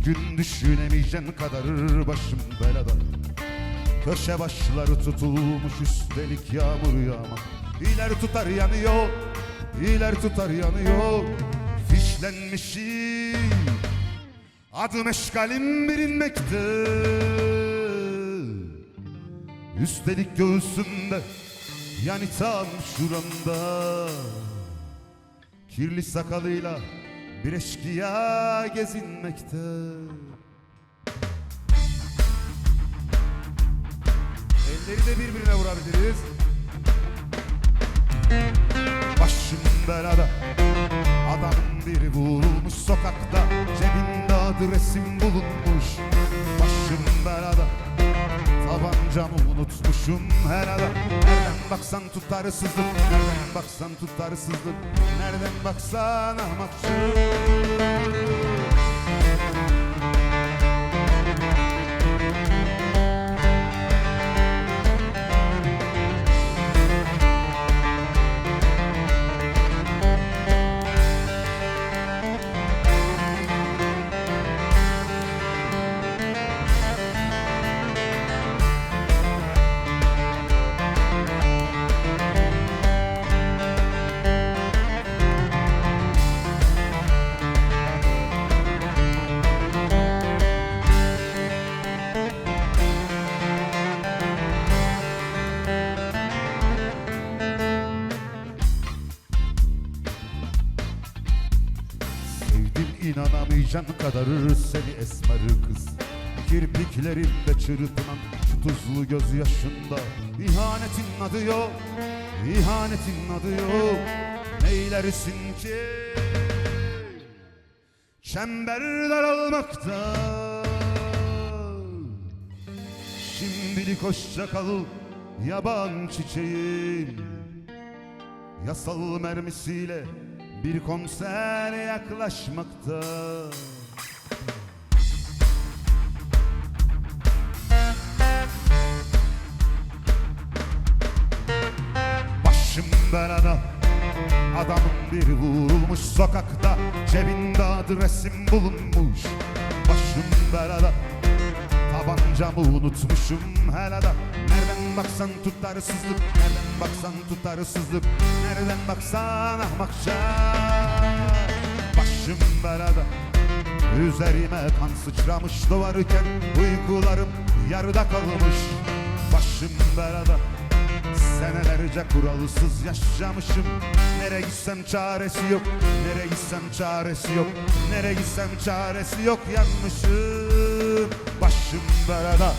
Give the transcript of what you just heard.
Bugün düşünemeyeceğin kadar başım belada. Köşe başları tutulmuş üstelik yağmur yağma İler tutar yanıyor, iler tutar yanıyor. Fişlenmişim, adım eşkalim bilinmekte Üstelik göğsümde, yani tam şuramda. Kirli sakalıyla bir eşkıya gezinmekte. Elleri de birbirine vurabiliriz. Başım belada. Adamın biri vurulmuş sokakta. Cebinde adresim bulunmuş Tabancamı unutmuşum herhalde Nereden baksan tutarsızlık Nereden baksan tutarsızlık. Nereden baksan ahmakçı inanamayacağın kadar seni esmer kız. Kirpiklerinde çırpınan şu tuzlu gözyaşında İhanetin adı yok, ihanetin adı yok. Neylersin ki? Çember daralmakta. Şimdilik hoşça kal yaban çiçeğim. Yasal mermisiyle bir konser yaklaşmakta. Başım belada Adamın biri vurulmuş sokakta. Cebinde adresim bulunmuş Başım belada. Tabancamı unutmuşum helada Nereden baksan tutarsızlık? Nereden baksan tutarsızlık? Nereden baksan ahmakça Başım belada Üzerime kan sıçramış doğarken Uykularım yarıda kalmış. Başım belada Senelerce kuralsız yaşamışım. Nereye gitsem çaresi yok Nereye gitsem çaresi yok. Nereye gitsem çaresi yok Yanmışım. Başım belada